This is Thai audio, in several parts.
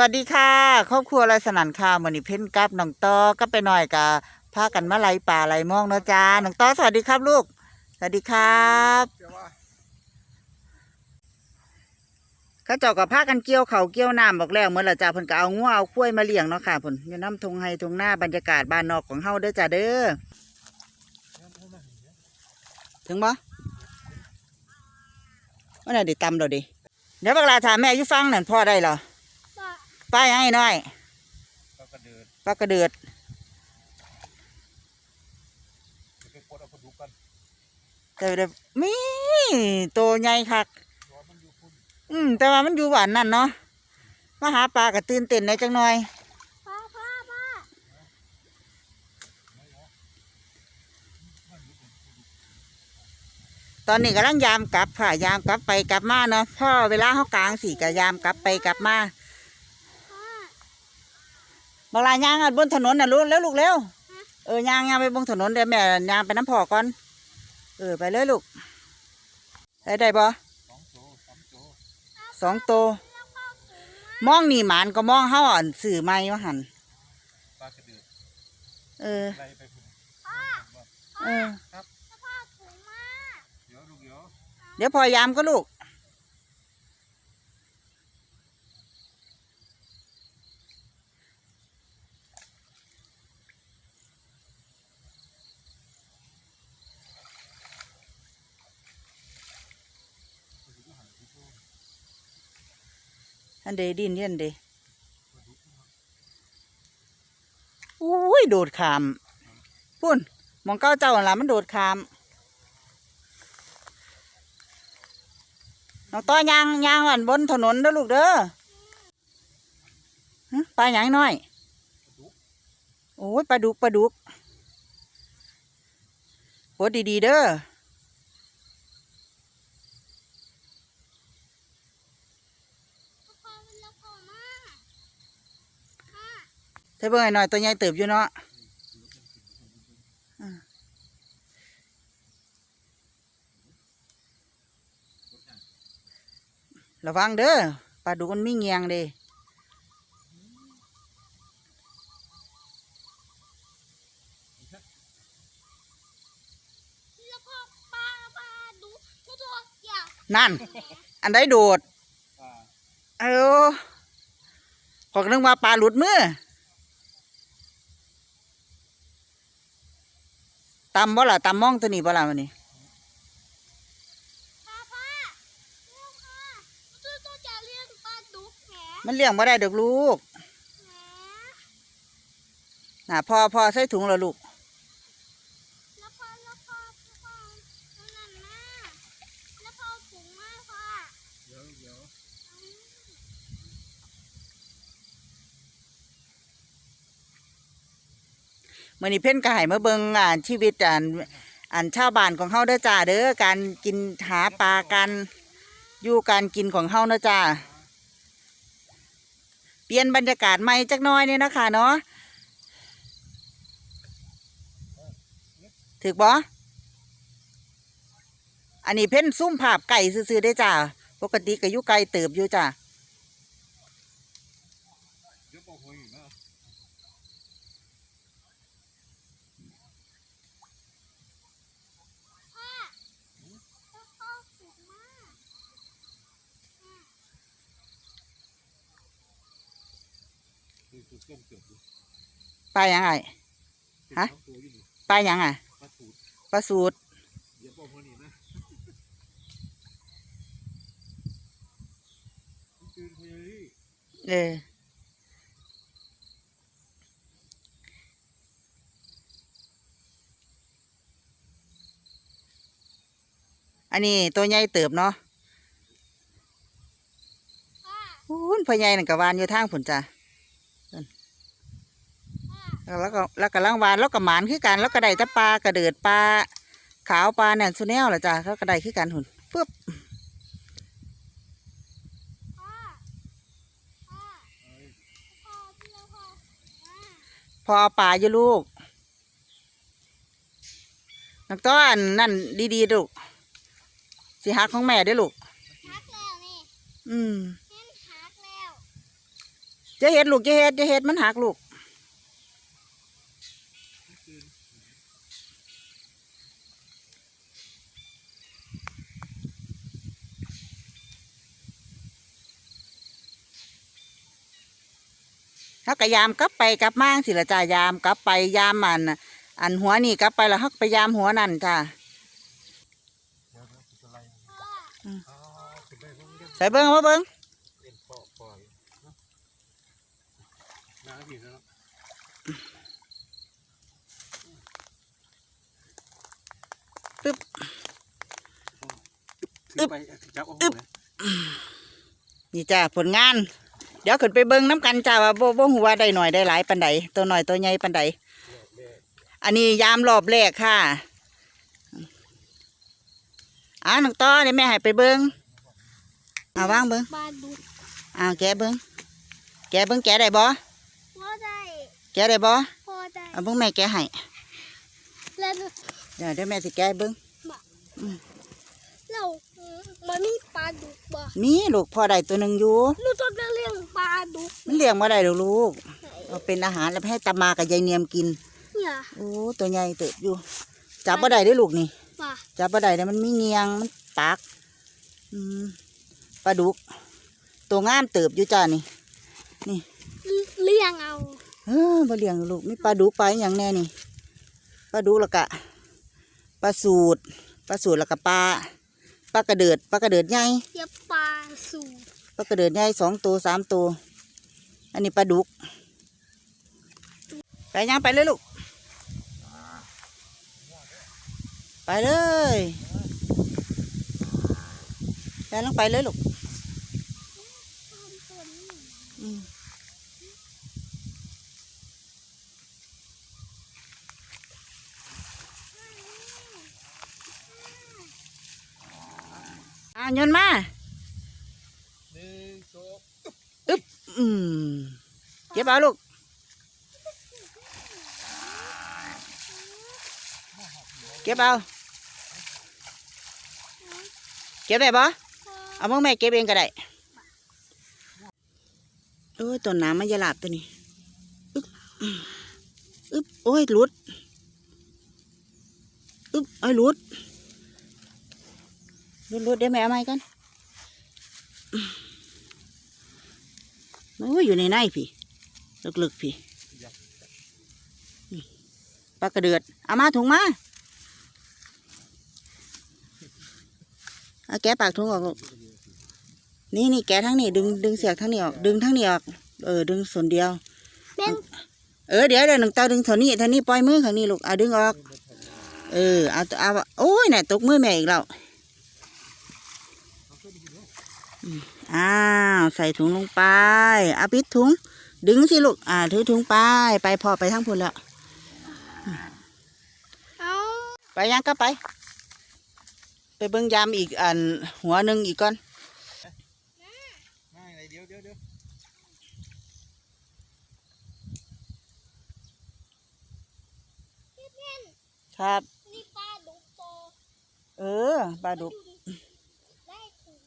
วัสดีค่ะครอบครัวไรสนันค่ะมือนี้เพ้นกับน้องตอก็ไปหน่อยกับพากันมาไล่ป่าไล่มองเนาะจ้าน้องตอสวัสดีครับลูก สวัสดีครับเขาเจ้ากับพากันเกี่ยวเขาเกี่ยวน้ำบอกแล้วเมื่อละจ้าเพิ่นก็เอางัวเอาข้วยมาเลี้ยงเนาะค่ะเพิ่นอยู่น้ำทงไฮทงหน้าบรรยากาศบ้านนอกของเฮาเด้อจ้าเด้อถึงบ่ว่าไหนดิตำเราดิเดี๋ยวเวลาถามแม่ยู่ฟังนั่นพ่อได้เหรอ ป้าป้ายังไงน้อยก็กระเดินปลากระเดือดจะไปปลดเอาปลาดุกกันแต่เดี๋ยวมีตัวใหญ่คักร้อนมันอยู่พุ่นอืมแต่ว่ามันอยู่หวานนั่นเนาะมาหาปลากระตื่นเต้นในจังหน่อยป้าป้าป้าตอนนี้กำลังยามกลับค่ะยามกลับไปกลับมาเนาะพ่อเวลาเขากลางสี่ก็ยามกลับไปกลับมาป้า บางรายย่างอะบนถนนน่ะลูกแล้วลูกเร็วเออย่างย่างไปบนถนนเดี๋ยวแม่ย่างไปน้ำพอก่อน เออไปเลยลูกได้ได้บ่สองโตสามโตสองตัวมองนี่หมานก็มองเฮาอ่อนสื่อไม้ว่าหันปลากระเดินเออไล่ไปพุ่นเออแล้วพ่อถุงมาเดี๋ยวลูกเดี๋ยวเดี๋ยวพอยามก็ลูก อันเดดินเดียนเดอุ้ยโดดขามพุ่นมองเก้าเจ้าหั่นละมันโดดขามน้องต้อยางยางอันบนถนนเด้อลูกเด้อฮะปลาหยังน้อย โอ้ยปลาดุกปลาดุกโหดีๆเด้อเป็นแล้วพ่อมา เธอเบิ่งให้หน่อยตัวใหญ่เติบอยู่เนาะอ่าระวังเด้อปลาดุกมันมีเงียงเด้แล้วพ่อป้าป้าดูทุกตัวอย่างนั่น อันใดโดดปลาเออขอยก็นึกว่าปลาหลุดมือ ตำบ่ล่ะตำมองตัวนี้บ่ล่ะวันนี้ป้าป้าเลี้ยงป้าตัวตัวจะเลี้ยงปลาดุกแหมมันเลี้ยงบ่ได้เด็กลูกแหมน่ะพ่อพ่อใส่ถุงแล้วลูก แล้วพ่อแล้วพ่อแล้วพ่อนั่นมาแล้วพ่อถุงมาพ่อ เดี๋ยวลูกเดี๋ยว มื่อนี้เพ่นก็ให้มาเบิ่งอ่านชีวิตอ่านอ่านชาวบ้านของเฮาเด้อจ้าเด้อการกินหาปลากันอยู่การกินของเฮาเด้อจ้าเปลี่ยนบรรยากาศใหม่จักน้อยเนี่ยนะคะเนาะถึกบ่อันนี้เพ่นซุ่มภาพไก่ซื่อๆได้จ้าปกติก็อยู่ไกลเติบอยู่จ้า เดี๋ยวปอกหอยอีกนะ แล้วพ่อถุงมา คือคือต้มเกือบอยู่ปลาหยังไงฮะสองตัวอยู่นี่ปลาหยังอะปลาสูตรปลาสูตรเดี๋ยวปอกหอยนี่นะมันตื่นพยาลี่เอออันนี้ตัวใหญ่เติบเนาะป้าอู้นพ่อใหญ่นั่นกะวานอยู่ทางผุนจ้ะนั่นป้า แล้วก็แล้วก็ลังวานแล้วก็หมานคือกันแล้วก็ได้แต่ปลากระเดิดปลาขาวปลาเนี่ยสุแนวล่ะจ้ะเขาก็ได้คือกันหุ่นปึ๊บพ่อพ่อพ่อพี่แล้วพ่อถุงมาพอเอาปลาอยู่ลูกนักต้อนนั่นดีๆลูกสิหักของแม่เด้วยลูกฮักแล้วนี่อืมเห็นฮักแล้วจะเฮ็ดลูกจะเฮ็ดจะเฮ็ดมันหักลูก เขาก็ยามกลับไปกลับมาสิละจ้ายามกลับไปยามอันน่ะอันหัวนี่กลับไปแล้วเขาก็ไปยามหัวนั่นจ้าเดี๋ยวเดี๋ยวเป็นอะไรพ่ออ๋อเป็นได้บ้างเล่นใส่เบิ้งมาเบิ้งเล่นปอกปอกเนาะน้าพี่แล้วปึ๊บถือไปจับเอาเลยนี่จ้าผลงาน เดี๋ยวขึ้นไปเบิ้งน้ำกันจ้าว่าบ่บ่ฮู้ว่าได้หน่อยได้หลายปันใดตัวหน่อยตัวใหญ่ปันใดอันนี้ยามรอบแรกค่ะอ่าน้องต้อเดี๋ยวแม่ให้ไปเบิ้งเอาวางเบิ้งปลาดุกเอาแกะเบิ้งแกะเบิ้งแกะได้บ่พ่อได้แกะได้บ่พ่อได้เอาเบิ้งแม่แกะให้แล้วเดี๋ยวเดี๋ยวแม่สิแกะให้เบิ้งเรามันมีปลาดุกบ่มีลูกพ่อได้ตัวหนึ่งอยู่ มันเลี้ยงมาได้หรอกลูกเอาเป็นอาหารแล้วให้ตามากับยายเนียมกินเนี่ยโอ้ตัวใหญ่เติบอยู่ จับบ่ได้เด้อลูกนี่ป่ะจับบ่ได้เด้อมันมีเงียงมันปากอืมปลาดุก ตัวงามเติบอยู่จ้านี่เลี้ยงเอาเออบ่เลี้ยงลูกมีปลาดุกปลาอหย่างแน่นี่ปลาดุกแล้วก็ปลาสูตรปลาสูตรแล้วก็ปลาปลากระเดิดปลากระเดิดใหญ่เดี๋ยวปลาสูตรปลากระเดิดใหญ่สองตัวสามตัว อันนี้ปลาดุก ไปยังไปเลยลูก ไปเลยไปลงไปเลยลูกอืมอะโยนมาหนึ่งสองอืมเก็บเอาลูกเก็บเอาเก็บได้ปะเอามึงแม่เก็บเองก็ได้โอ้ยต้นน้ำมันจะหลับตัวนี้อึ๊บอึ๊บโอ้ยหลุดอึ๊บเอ้หลุดหลุดหลุดเดี๋ยวแม่เอาไม้กันโอ้ยอยู่ในในพี่ ลึกๆพี่นี่ปลากระเดือดเอามาถุงมาเอาแกะปากถุงออกลูกนี่นี่แกะทั้งนี้ดึงดึงเสียกทั้งนี้ออกดึงทั้งนี้ออกเออดึงส่วนเดียวแม่งเออเดี๋ยวเดี๋ยวหนึ่งเตาดึงส่วนนี้ท่างนี้ปล่อยมือข้างนี้ลูกเอาดึงออก เออเอาเอาโอ้ยน่ะตกมือแม่อีกแล้วอืมอ้าวใส่ถุงลงไปเอาปิดถุง ดึงสิลูก อ่า ถือถุงไป ไปพอไปทั้งพุ่นแล้วเอาไปยังก็ไป ไปเบิ่งยามอีกอันหัวหนึ่งอีกก่อนง่ายเลยเดี๋ยวเดี๋ยวเดี๋ยวพี่เพ่นครับนี่ปลาดุกโตเออปลาดุกได้ถุง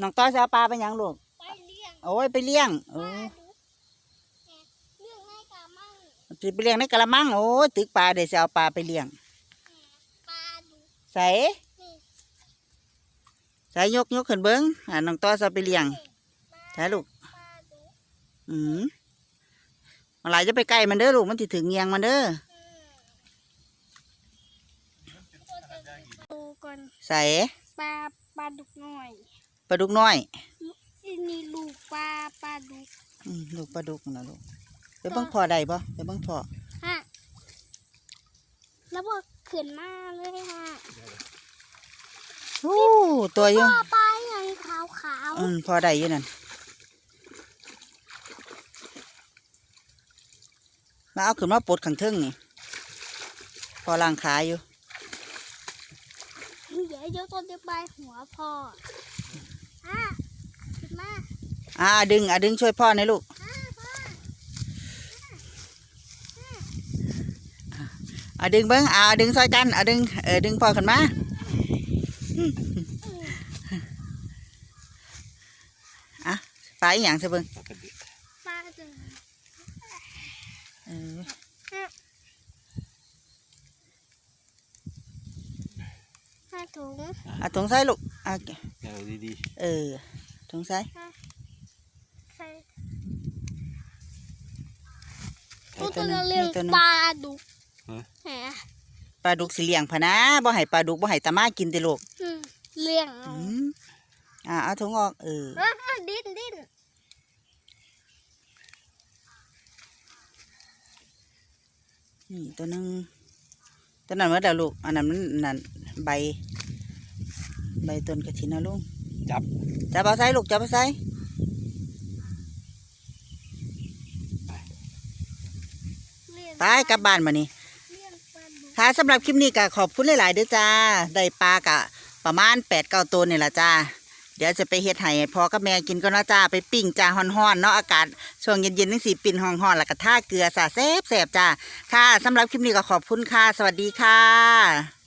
น้องต้อยจะเอาปลาไปยังลูก ไปเลี้ยง โอ้ยไปเลี้ยงปโอ้ ลาย ดุกเนี่ยเลี้ยงให้กามั่ง สิไปเลี้ยงในกระมังโอ้ยตึกปลาเดี๋ยวจะเอาปลาไปเลี้ยงปลาดุกใส่นี่ใส่ยกยกขึ้นเบิ้งอ่าน้องต้อยจะเอาไปเลี้ยงปลาใช่ลูกปลาดุกอืมมาหลายจะไปใกล้มันเด้อลูกมันสิถึงเงียงมันเด้อดูก่อนใส่ปลาปลาดุกหน่อยปลาดุกน้อยอันนี่ลูกปลาปลาดุกอืมลูกปลาดุกนะลูก ไปเบิ่งพอได้ปะไปเบิ่งพอฮะแล้วพอขึ้นมาเลยฮะโอ้ตัวอพ่ยู่อปลาอย่างขาวขาวอืมพอได้อยู่นั่นมาเอาขึ้นมาปลดขังเทิงนี่พอล่างขาอยู่เดี๋ยวเดี๋ยวต้นจะใบหัวพ่ออะขึ้นมาอ่าดึงอะดึงช่วยพ่อหน่อยลูก อะพ่อ อะดึงเบิ้งอ่าดึงซอยกันอะดึงเออดึงพ่อขึ้นมาอะปลาอีหยังซะเบิ้งปากกระเดือกปลาออห้าถุงเอาถุงใส่ลูกเอาแกะดีเออถุงใส่ใส่ใส่ตัวตัวตัวหนึงเลี้ยงนี่ตัวหนึงปลาดุกๆฮะแหม ปลาดุกสิเลี้ยงพะนะบ่ให้ปลาดุกบ่ให้ตามากินติลูกอืมเลี้ยงอืมอ่าเอาถุงออกเอออะอะดิ้นดิ้นนี่ตัวหนึงตัวนั้นว่าเดี๋ยวลูกอันนั้นมันนั่นใบ ใบต้นกระถินนะลุงจับจับเอาใส่ลูกจับเอาใส่เลี้ยงไปกลับบ้านมานี่ ค่ะสำหรับคลิปนี้ก็ขอบคุณหลายๆเด้อจ้า ได้ปลากะประมาณแปดเก้าตัวนี่แหละจ้า เดี๋ยวจะไปเฮ็ดไห้พอกับแม่กินก็นะจ้า ไปปิ้งจ้าฮ้อนๆเนาะอากาศช่วงเย็นๆนี่สีปิ้นฮ้อนๆแล้วก็ท่าเกลือสาแซ่บๆจ้า ค่ะสำหรับคลิปนี้ก็ขอบคุณค่ะ สวัสดีค่ะ